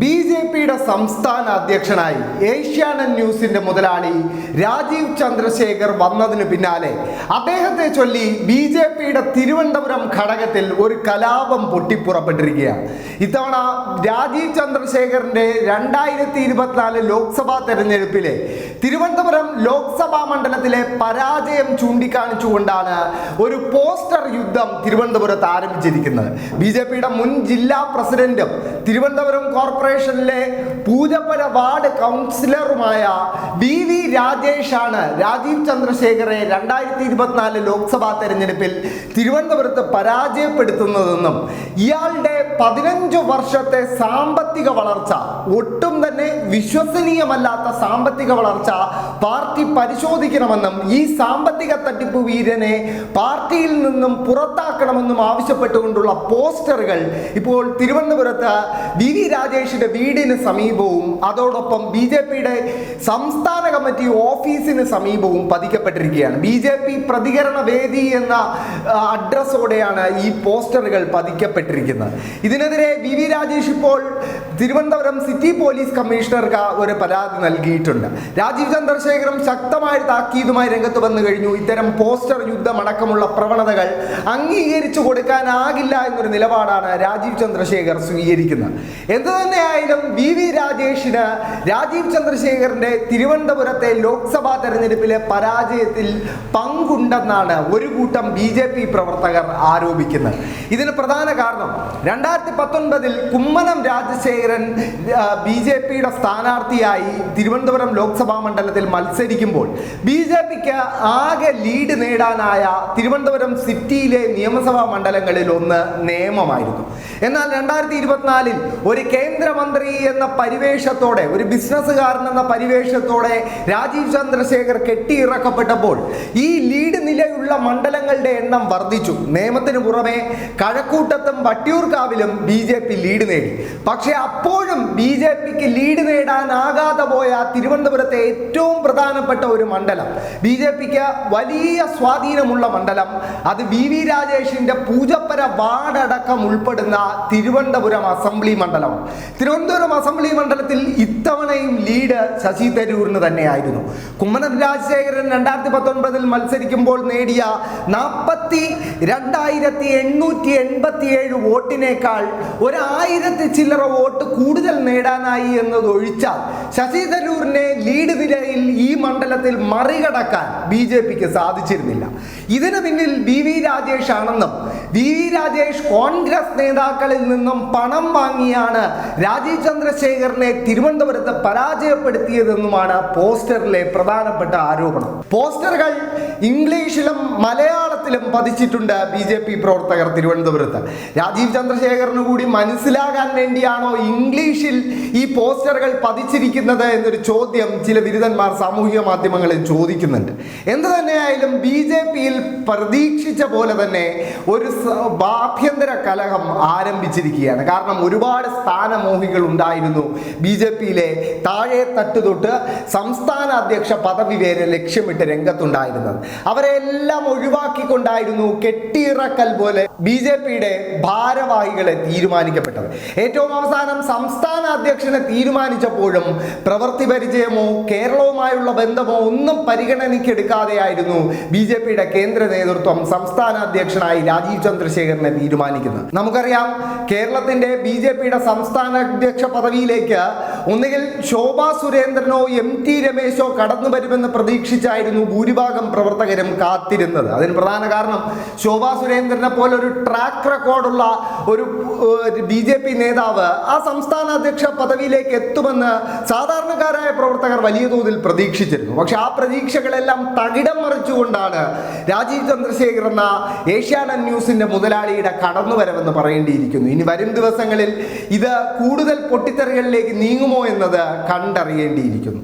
B J പിയുടെ സംസ്ഥാന അധ്യക്ഷനായി ഏഷ്യാനെറ്റ് ന്യൂസിന്റെ മുതലാളി രാജീവ് ചന്ദ്രശേഖർ വന്നതിന് പിന്നാലെ അദ്ദേഹത്തെ ചൊല്ലി ബി ജെ പിയുടെ തിരുവനന്തപുരം ഘടകത്തിൽ ഒരു കലാപം പൊട്ടിപ്പുറപ്പെട്ടിരിക്കുകയാണ്. ഇത്തവണ രാജീവ് ചന്ദ്രശേഖറിന്റെ രണ്ടായിരത്തി ഇരുപത്തിനാല് ലോക്സഭാ തെരഞ്ഞെടുപ്പിലെ തിരുവനന്തപുരം ലോക്സഭാ മണ്ഡലത്തിലെ പരാജയം ചൂണ്ടിക്കാണിച്ചുകൊണ്ടാണ് ഒരു പോസ്റ്റർ യുദ്ധം തിരുവനന്തപുരത്ത് ആരംഭിച്ചിരിക്കുന്നത്. ബി ജെ പിയുടെ മുൻ ജില്ലാ പ്രസിഡന്റും തിരുവനന്തപുരം കോർപ്പറേഷനിലെ പൂജപ്പര വാർഡ് കൗൺസിലറുമായ വി വി രാജേഷാണ് രാജീവ് ചന്ദ്രശേഖരെ രണ്ടായിരത്തി ഇരുപത്തിനാല് ലോക്സഭാ തെരഞ്ഞെടുപ്പിൽ തിരുവനന്തപുരത്ത് പരാജയപ്പെടുത്തുന്നതെന്നും ഇയാളുടെ പതിനഞ്ചു വർഷത്തെ സാമ്പത്തിക വളർച്ച ഒട്ടും തന്നെ വിശ്വസനീയമല്ലാത്ത സാമ്പത്തിക വളർച്ച പാർട്ടി പരിശോധിക്കണമെന്നും ഈ സാമ്പത്തിക തട്ടിപ്പ് വീരനെ പാർട്ടിയിൽ നിന്നും പുറത്താക്കണമെന്നും ആവശ്യപ്പെട്ടുകൊണ്ടുള്ള പോസ്റ്ററുകൾ ഇപ്പോൾ തിരുവനന്തപുരത്ത് വി വി രാജേഷിന്റെ വീടിന് സമീപവും അതോടൊപ്പം ബി ജെ പിയുടെ സംസ്ഥാന കമ്മിറ്റി ഓഫീസിന് സമീപവും പതിക്കപ്പെട്ടിരിക്കുകയാണ്. ബി ജെ പി പ്രതികരണ വേദി എന്ന അഡ്രസ്സോടെയാണ് ഈ പോസ്റ്ററുകൾ പതിക്കപ്പെട്ടിരിക്കുന്നത്. ഇതിനെതിരെ വി വി രാജേഷ് ഇപ്പോൾ തിരുവനന്തപുരം സിറ്റി പോലീസ് കമ്മീഷണർക്ക് ഒരു പരാതി നൽകിയിട്ടുണ്ട്. രാജീവ് ചന്ദ്രശേഖരം ശക്തമായ താക്കീതുമായി രംഗത്ത് വന്നു കഴിഞ്ഞു. ഇത്തരം പോസ്റ്റർ യുദ്ധമടക്കമുള്ള പ്രവണതകൾ അംഗീകരിച്ചു കൊടുക്കാനാകില്ല എന്നൊരു നിലപാടാണ് രാജീവ് ചന്ദ്രശേഖർ സ്വീകരിക്കുന്നത്. എന്തു തന്നെയായാലും വി വി രാജേഷിന് രാജീവ് ചന്ദ്രശേഖറിന്റെ തിരുവനന്തപുരത്തെ ലോക്സഭാ തെരഞ്ഞെടുപ്പിലെ പരാജയത്തിൽ പങ്കുണ്ടെന്നാണ് ഒരു കൂട്ടം ബി ജെ പി പ്രവർത്തകർ ആരോപിക്കുന്നത്. ഇതിന് പ്രധാന കാരണം രണ്ടായിരത്തി പത്തൊൻപതിൽ കുമ്മനം രാജശേഖരൻ ബി ജെ പിയുടെ സ്ഥാനാർത്ഥിയായി തിരുവനന്തപുരം ലോക്സഭാ മണ്ഡലത്തിൽ മത്സരിക്കുമ്പോൾ ബി ജെ പിക്ക് ആകെ ലീഡ് നേടാനായ തിരുവനന്തപുരം സിറ്റിയിലെ നിയമസഭാ മണ്ഡലങ്ങളിൽ ഒന്ന് നിയമമായിരുന്നു. എന്നാൽ രണ്ടായിരത്തി ഇരുപത്തിനാലിൽ ഒരു കേന്ദ്രമന്ത്രി എന്ന പരിവേഷത്തോടെ ഒരു ബിസിനസ്സുകാരൻ എന്ന പരിവേഷത്തോടെ രാജീവ് ചന്ദ്രശേഖർ കെട്ടിയിറക്കപ്പെട്ടപ്പോൾ ഈ ലീഡ് നിലയുള്ള മണ്ഡലങ്ങളുടെ എണ്ണം വർദ്ധിച്ചു. നിയമത്തിന് പുറമെ കഴക്കൂട്ടത്തും വട്ടിയൂർക്കാവിലും ബി ജെ പി ലീഡ് നേടി. പക്ഷേ അപ്പോഴും ബി ജെ പിക്ക് ലീഡ് നേടാനാകാതെ പോയ തിരുവനന്തപുരത്തെ ഏറ്റവും പ്രധാനപ്പെട്ട ഒരു മണ്ഡലം. ബി ജെ പിക്ക് വലിയ സ്വാധീനമുള്ള മണ്ഡലം. അത് വി വി രാജേഷിന്റെ പൂജപ്പര വാർഡടക്കം ഉൾപ്പെടുന്ന തിരുവനന്തപുരം അസംബ്ലി മണ്ഡലം. തിരുവനന്തപുരം അസംബ്ലി മണ്ഡലത്തിൽ ഇത്തവണയും ലീഡ് ശശി തരൂരിന് തന്നെയായിരുന്നു. കുമ്മനം രാജശേഖരൻ രണ്ടായിരത്തി പത്തൊൻപതിൽ മത്സരിക്കുമ്പോൾ നേടിയ നാൽപ്പത്തി രണ്ടായിരത്തി എണ്ണൂറ്റി എൺപത്തി ഏഴ് വോട്ടിനേക്കാൾ ഒരായിരത്തി ചില്ലറ വോട്ട് കൂടുതൽ നേടാനായി എന്നത് ഒഴിച്ചാൽ ശശി തരൂരിനെ ലീഡ് നിലയിൽ ഈ മണ്ഡലത്തിൽ മറികടക്കാൻ ബി ജെ പിക്ക് സാധിച്ചിരുന്നില്ല. ഇതിന് പിന്നിൽ വി വി രാജേഷ് ആണെന്നും വി വി രാജേഷ് കോൺഗ്രസ് നേതാക്കളിൽ നിന്നും പണം വാങ്ങിയാണ് രാജീവ് ചന്ദ്രശേഖരനെ തിരുവനന്തപുരത്ത് പരാജയപ്പെടുത്തിയതെന്നുമാണ് പോസ്റ്ററിലെ പ്രധാനപ്പെട്ട ആരോപണം. പോസ്റ്ററുകൾ ഇംഗ്ലീഷിലും മലയാളത്തിലും പതിച്ചിട്ടുണ്ട് ബി ജെ പി പ്രവർത്തകർ തിരുവനന്തപുരത്ത്. രാജീവ് ചന്ദ്രശേഖറിന് കൂടി മനസ്സിലാകാൻ വേണ്ടിയാണോ ഇംഗ്ലീഷിൽ ഈ പോസ്റ്ററുകൾ പതിച്ചിരിക്കുന്നത് എന്നൊരു ചോദ്യം ചില ബിരുദന്മാർ സാമൂഹിക മാധ്യമങ്ങളിൽ ചോദിക്കുന്നുണ്ട്. എന്ത് തന്നെയായാലും ബി ജെ പിയിൽ പ്രതീക്ഷിച്ച പോലെ തന്നെ ഒരു ആഭ്യന്തര കലഹം ആരംഭിച്ചിരിക്കുകയാണ്. കാരണം ഒരുപാട് സ്ഥാനമോഹികൾ ഉണ്ടായിരുന്നു ബി ജെ പിയിലെ താഴെ തട്ട് തൊട്ട് സംസ്ഥാന അധ്യക്ഷ പദവി വരെ ലക്ഷ്യമിട്ട് രംഗത്തുണ്ടായിരുന്നത്. അവരെ എല്ലാം ഒഴിവാക്കിക്കൊണ്ടായിരുന്നു കെട്ടിയിറക്കൽ പോലെ ബി ജെ പിയുടെ ഭാരവാഹികളെ തീരുമാനിക്കപ്പെട്ടത്. ഏറ്റവും അവസാനം സംസ്ഥാന അധ്യക്ഷനെ തീരുമാനിച്ചപ്പോഴും പ്രവൃത്തി പരിചയമോ കേരളവുമായുള്ള ബന്ധമോ ഒന്നും പരിഗണനയ്ക്കെടുക്കാതെയായിരുന്നു ബി ജെ പിയുടെ കേന്ദ്ര നേതൃത്വം സംസ്ഥാന അധ്യക്ഷനായി രാജീവ് ചന്ദ്രശേഖരനെ തീരുമാനിക്കുന്നത്. നമുക്കറിയാം കേരളത്തിന്റെ ബി ജെ പിയുടെ സംസ്ഥാന അധ്യക്ഷ പദവിയിലേക്ക് ഒന്നുകിൽ ശോഭാ സുരേന്ദ്രനോ എം ടി രമേശോ കടന്നു വരുമെന്ന് പ്രതീക്ഷിച്ചായിരുന്നു ഭൂരിഭാഗം പ്രവർത്തകരും കാത്തിരുന്നത്. അതിന് പ്രധാന കാരണം ശോഭാ സുരേന്ദ്രനെ പോലെ ഒരു ട്രാക്ക് റെക്കോർഡുള്ള ഒരു ബി ജെ പി നേതാവ് ആ സംസ്ഥാന അധ്യക്ഷ പദവിയിലേക്ക് എത്തുമെന്ന് സാധാരണക്കാരായ പ്രവർത്തകർ വലിയ തോതിൽ പ്രതീക്ഷിച്ചിരുന്നു. പക്ഷെ ആ പ്രതീക്ഷകളെല്ലാം തകിടം മറിച്ചുകൊണ്ടാണ് രാജീവ് ചന്ദ്രശേഖർ എന്ന ഏഷ്യാനെറ്റ് ന്യൂസിന്റെ മുതലാളിയുടെ കടന്നുവരവെന്ന് പറയേണ്ടിയിരിക്കുന്നു. ഇനി വരും ദിവസങ്ങളിൽ ഇത് കൂടുതൽ പൊട്ടിത്തെറികളിലേക്ക് നീങ്ങുമോ എന്നത് കണ്ടറിയേണ്ടിയിരിക്കുന്നു.